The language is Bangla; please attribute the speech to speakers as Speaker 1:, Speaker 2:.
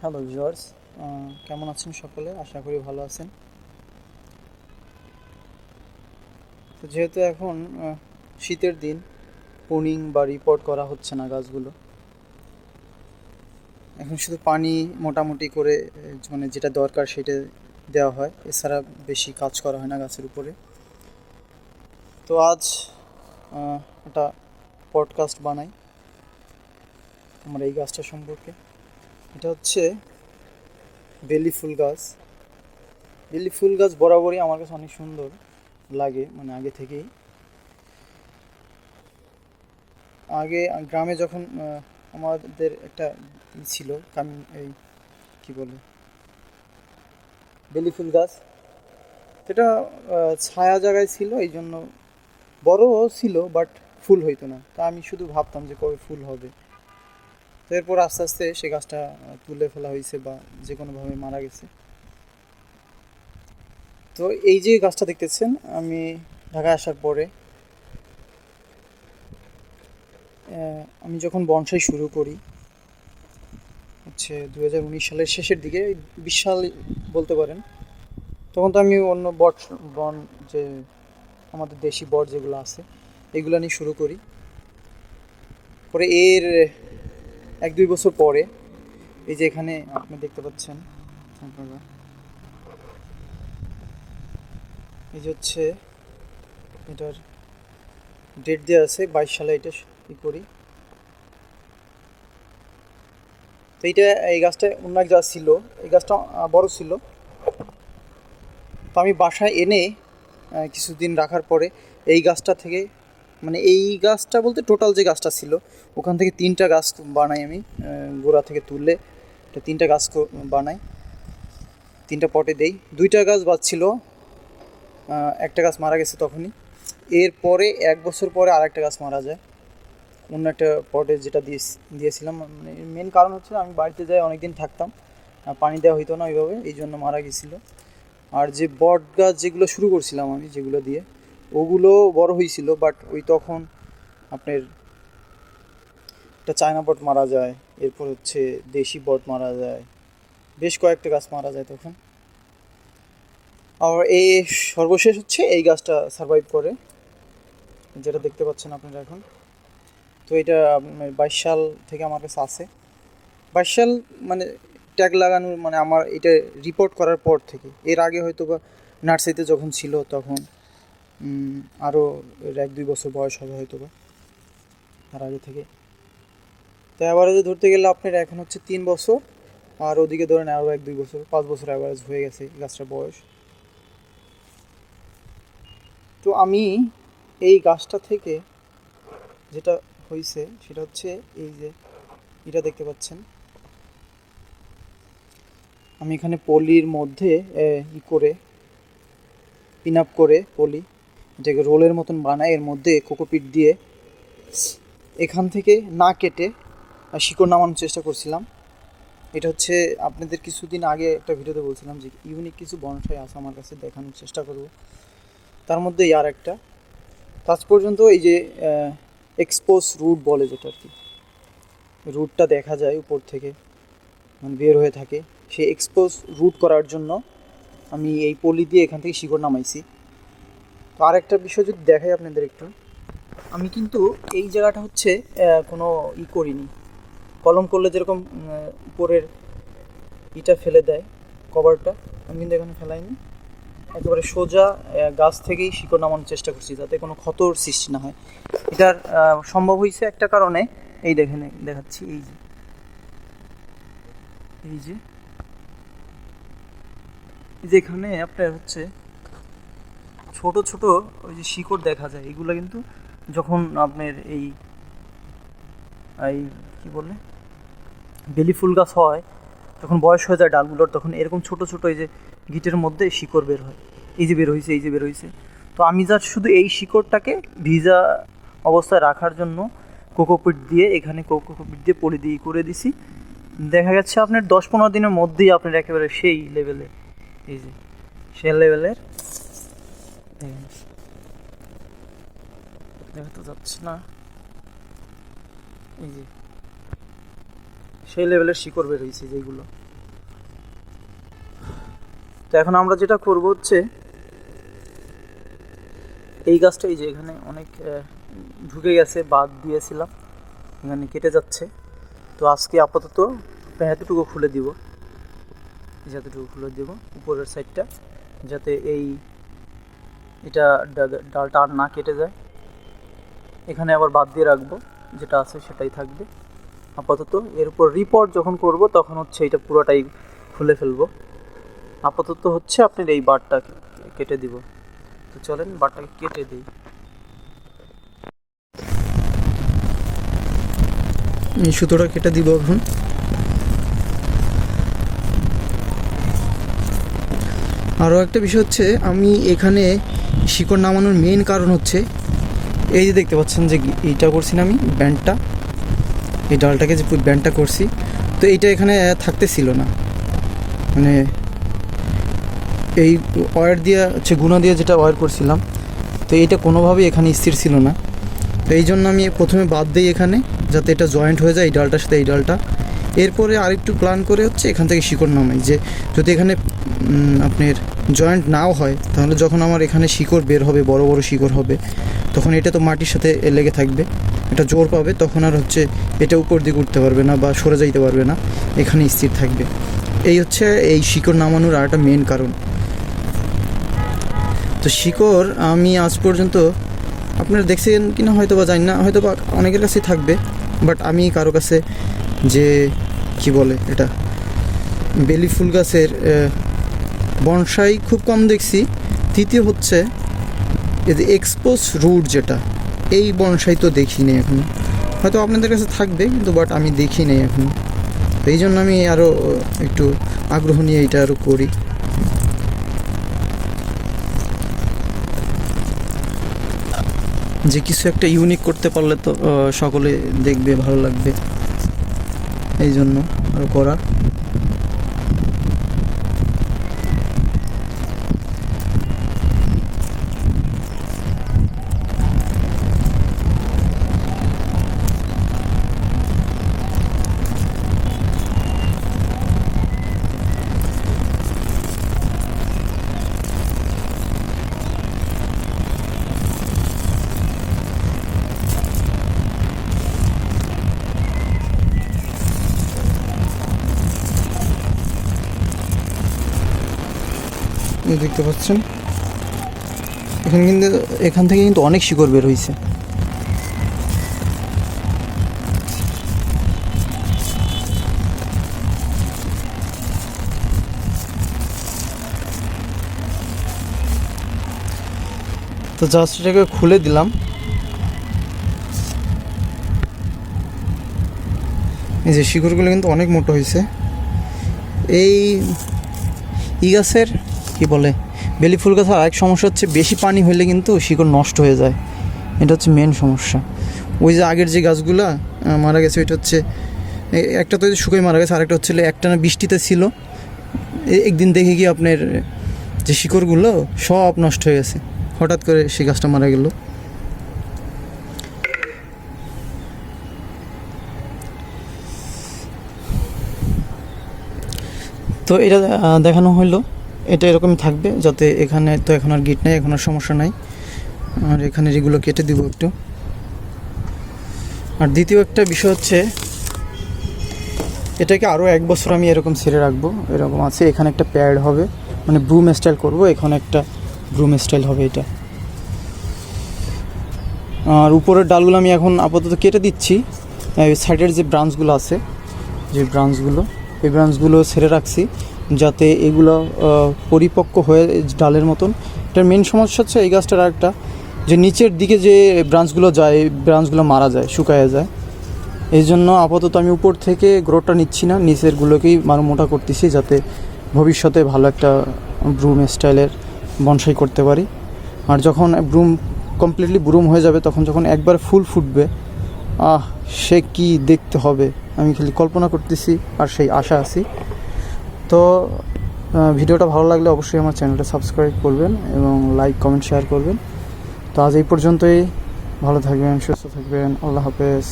Speaker 1: হ্যালো ভিউয়ার্স কেমন আছেন সকলে? আশা করি ভালো আছেন। তো যেহেতু এখন শীতের দিন, পুনিং বা রিপোর্ট করা হচ্ছে না গাছগুলো। এখন শুধু পানি মোটামুটি করে মানে যেটা দরকার সেটা দেওয়া হয়। এছাড়া বেশি কাজ করা হয় না গাছের উপরে। তো আজ একটা পডকাস্ট বানাই। আমার এই গাছটা সম্পর্কে। এটা হচ্ছে বেলি ফুল গাছ। বেলি ফুল গাছ বরাবরই আমার কাছে অনেক সুন্দর লাগে মানে আগে থেকেই। আগে গ্রামে যখন আমাদের একটা ছিল কাম এই কি বলে? বেলি ফুল গাছ। আহ, ছায়া জায়গায় ছিল এই জন্য বড়ও ছিল বাট ফুল হইতো না। তা আমি শুধু ভাবতাম যে কবে ফুল হবে। তো এরপর আস্তে আস্তে সে গাছটা তুলে ফেলা হয়েছে বা যে কোনোভাবে মারা গেছে। তো এই যে গাছটা দেখতেছেন, আমি ঢাকায় আসার পরে আমি যখন বনসাই শুরু করি, হচ্ছে দু হাজার উনিশ সালের শেষের দিকে বিশ সাল বলতে পারেন, তখন তো আমি অন্য বট, বন যে আমাদের দেশি বট যেগুলো আছে, এগুলো নিয়ে শুরু করি। পরে এর এক দুই বছর পরে, এই যে এখানে আপনি দেখতে পাচ্ছেন এই যে হচ্ছে, এটার ডেট দেওয়া আছে, বাইশ সালে এটা ই করি। তো এইটা, এই গাছটা অন্য এক জায়গা ছিল, এই গাছটা বড় ছিল। তো আমি বাসায় এনে কিছুদিন রাখার পরে এই গাছটা থেকে মানে এই গাছটা বলতে টোটাল যে গাছটা ছিল, ওখান থেকে তিনটা গাছ বানাই আমি গোড়া থেকে তুললে তিনটা গাছ বানাই, তিনটা পটে দেই। দুইটা গাছ বাঁচছিল একটা গাছ মারা গেছে তখনই। এরপরে এক বছর পরে আর একটা গাছ মারা যায়। অন্য একটা পটে যেটা দিয়ে দিয়েছিলাম মানে মেন কারণ হচ্ছে আমি বাড়িতে যাই, অনেকদিন থাকতাম। পানি দেওয়া হইতো না ওইভাবে এই জন্য মারা গেছিল। আর যে বট গাছ যেগুলো শুরু করছিলাম আমি, যেগুলো দিয়ে ওগুলো বড় হয়েছিল বাট ওই তখন আপনার একটা চায়না বট মারা যায়, এরপর হচ্ছে দেশি বট মারা যায়, বেশ কয়েকটা গাছ মারা যায় তখন। আর এই সর্বশেষ হচ্ছে এই গাছটা সারভাইভ করে, যেটা দেখতে পাচ্ছেন আপনারা এখন। তো এটা বাইশ সাল থেকে আমার কাছে আছে। বাইশ সাল মানে ট্যাগ লাগানোর মানে আমার এটা রিপোর্ট করার পর থেকে, এর আগে হয়তো বা নার্সারিতে যখন ছিল তখন আরও এক দুই বছর বয়স হবে হয়তো বা তার আগে থেকে। তো অ্যাভারেজে ধরতে গেলে আপনার এখন হচ্ছে তিন বছর, আর ওদিকে ধরেন আরও এক দুই বছর, পাঁচ বছর অ্যাভারেজ হয়ে গেছে গাছটার বয়স। তো আমি এই গাছটা থেকে যেটা হয়েছে সেটা হচ্ছে এই যে এটা দেখতে পাচ্ছেন। আমি এখানে পলির মধ্যে ই করে পিন আপ করে পলি। এটাকে রোলের মতন বানায়, এর মধ্যে কোকোপিট দিয়ে এখান থেকে না কেটে শিকড় নামানোর চেষ্টা করছিলাম। এটা হচ্ছে আপনাদের কিছুদিন আগে একটা ভিডিওতে বলছিলাম যে ইউনিক কিছু বনসাই আছে আমার কাছে দেখানোর চেষ্টা করব। তার মধ্যে আর একটা আজ পর্যন্ত এই যে এক্সপোজ রুট বলে যেটা আর কি। রুটটা দেখা যায় উপর থেকে মানে বের হয়ে থাকে। সেই এক্সপোজ রুট করার জন্য আমি এই পলি দিয়ে এখান থেকে শিকড় নামাইছি। তো আরেকটা বিষয় যদি দেখাই আপনাদের একটু। আমি কিন্তু এই জায়গাটা হচ্ছে কোনো ই করিনি। কলম করলে যেরকম উপরের ইটা ফেলে দেয়, কভারটা, আমি কিন্তু এখানে ফেলাইনি। একেবারে সোজা গাছ থেকেই শিকড় নামানোর চেষ্টা করছি, যাতে কোনো ক্ষতর সৃষ্টি না হয়। এটার সম্ভব হয়েছে একটা কারণে। এই দেখেন, দেখাচ্ছি, এই যে। এই যে। এই যে এখানে আপনার হচ্ছে ছোট ছোট ওই যে শিকড় দেখা যায়, এগুলো কিন্তু যখন আপনার এই এই কি বলে, বেলি ফুল গাছ হয় যখন বয়স হয়ে যায় ডালগুলোর, তখন এরকম ছোট ছোট এই যে গিটের মধ্যে শিকড় বের হয়। এই যে বের হয়েছে এই যে বের হয়েছে তো আমি যা শুধু এই শিকড়টাকে ভিজা অবস্থায় রাখার জন্য কোকোপিট দিয়ে, এখানে কোকোপিট দিয়ে পলি দিয়ে করে দিছি। দেখা যাচ্ছে আপনার দশ পনেরো দিনের মধ্যেই আপনার একেবারে সেই লেভেলে এই যে সে লেভেলের দেখেন। দেখা তো যাচ্ছে না এই যে সেই লেভেলের শিকড় বের হয়েছে যেগুলো। তো এখন আমরা যেটা করব হচ্ছে, এই গাছটা এই যে এখানে অনেক ঢুকে গেছে, বাদ দিয়েছিলাম। এখানে কেটে যাচ্ছে। তো আজকে আপাতত এতটুকু খুলে দিব। এই যে এতটুকু খুলে দিব, উপরের সাইডটা যাতে এই এটা ডালটা আর না কেটে যায়। এখানে আবার বাদ দিয়ে রাখব, যেটা আছে সেটাই থাকবে। আপাতত এর উপর রিপোর্ট যখন করব, তখন হচ্ছে এটা পুরোটাই খুলে ফেলব। আপাতত হচ্ছে আপনার এই বারটা কেটে দিব। তো চলেন বারটাকে কেটে দিই। এই সুতোটা কেটে দিব এখন। আরও একটা বিষয় হচ্ছে, আমি এখানে শিকড় নামানোর মেন কারণ হচ্ছে, এই যে দেখতে পাচ্ছেন যে এইটা করছি না আমি, ব্যান্ডটা, এই ডালটাকে যে ব্যান্ডটা করছি, তো এইটা এখানে থাকতেছিল না। মানে এই ওয়্যার দিয়ে, হচ্ছে গুণা দিয়ে যেটা ওয়্যার করছিলাম, তো এইটা কোনোভাবেই এখানে স্থির ছিল না। তো এই জন্য আমি প্রথমে বাদ দিই এখানে, যাতে এটা জয়েন্ট হয়ে যায় এই ডালটার সাথে এই ডালটা। এরপরে আরেকটু প্ল্যান করে হচ্ছে এখান থেকে শিকড় নামাই, যে যদি এখানে আপনার জয়েন্ট নাও হয়, তাহলে যখন আমার এখানে শিকড় বের হবে, বড় বড় শিকড় হবে, তখন এটা তো মাটির সাথে লেগে থাকবে। এটা জোর পাবে, তখন আর হচ্ছে এটা উপর দিকে উঠতে পারবে না বা সরে যাইতে পারবে না, এখানে স্থির থাকবে। এই হচ্ছে এই শিকড় নামানোর আর একটা মেন কারণ। তো শিকড় আমি আজ পর্যন্ত আপনারা দেখছেন কিনা হয়তো বা জানি না হয়তো বা অনেকের কাছেই থাকবে বাট আমি কারও কাছে যে, কি বলে এটা, বেলি ফুল গাছের বনসাই খুব কম দেখছি। তৃতীয় হচ্ছে এই যে এক্সপোজ রুট যেটা, এই বনসাই তো দেখি নেই এখন। হয়তো আপনাদের কাছে থাকবে, কিন্তু বাট আমি দেখি নেই এখন। এই জন্য আমি আরও একটু আগ্রহ নিয়ে এটা আরও করি। যে কিছু একটা ইউনিক করতে পারলে তো সকলে দেখবে, ভালো লাগবে। এই জন্য আরও করা দেখতে পাচ্ছেন। এখানে কিন্তু, এখান থেকে কিন্তু অনেক শিকড় বের হয়েছে তো জাস্ট এটাকে খুলে দিলাম। এই যে শিকড়গুলো কিন্তু অনেক মোটা হয়েছে এই ই গাছের কি বলে, বেলি ফুল গাছের আরেক সমস্যা হচ্ছে বেশি পানি হলে কিন্তু শিকড় নষ্ট হয়ে যায়। এটা হচ্ছে মেন সমস্যা। ওই যে আগের যে গাছগুলা মারা গেছে, ওইটা হচ্ছে একটা তো শুকাই মারা গেছে, আরেকটা হচ্ছে একটানা বৃষ্টিতে ছিল। একদিন দেখে কি আপনার যে শিকড়গুলো সব নষ্ট হয়ে গেছে। হঠাৎ করে সেই গাছটা মারা গেল। তো এটা দেখানো হলো এটা এরকমই থাকবে, যাতে এখানে তো এখন আর গিট নেই, এখন আর সমস্যা নাই। আর এখানে এগুলো কেটে দিব একটু। আর দ্বিতীয় একটা বিষয় হচ্ছে, এটাকে আরও এক বছর আমি এরকম ছেড়ে রাখব। এরকম আছে, এখানে একটা প্যাড হবে। মানে ব্রুম স্টাইল করব, এখানে একটা ব্রুম স্টাইল হবে এটা। আর উপরের ডালগুলো আমি এখন আপাতত কেটে দিচ্ছি। সাইডের যে ব্রাঞ্চগুলো আছে, যে ব্রাঞ্চগুলো এই ব্রাঞ্চগুলো ছেড়ে রাখছি। যাতে এগুলো পরিপক্ক হয়ে ডালের মতন। এটার মেন সমস্যা হচ্ছে এই গাছটার একটা যে নিচের দিকে যে ব্রাঞ্চগুলো যায় ব্রাঞ্চগুলো মারা যায়, শুকায় যায়। এই জন্য আপাতত আমি উপর থেকে গ্রোথটা নিচ্ছি না, নিচেরগুলোকেই মারো মোটা করতেছি যাতে ভবিষ্যতে ভালো একটা ব্রুম স্টাইলের বনসাই করতে পারি। আর যখন ব্রুম কমপ্লিটলি ব্রুম হয়ে যাবে, তখন যখন একবার ফুল ফুটবে, আহ, সে কি দেখতে হবে? আমি খালি কল্পনা করতেছি, আর সেই আশা আছি। তো ভিডিওটা ভালো লাগলে অবশ্যই আমার চ্যানেলটা সাবস্ক্রাইব করবেন এবং লাইক, কমেন্ট, শেয়ার করবেন। তো আজ এই পর্যন্তই। ভালো থাকবেন, সুস্থ থাকবেন। আল্লাহ হাফেজ।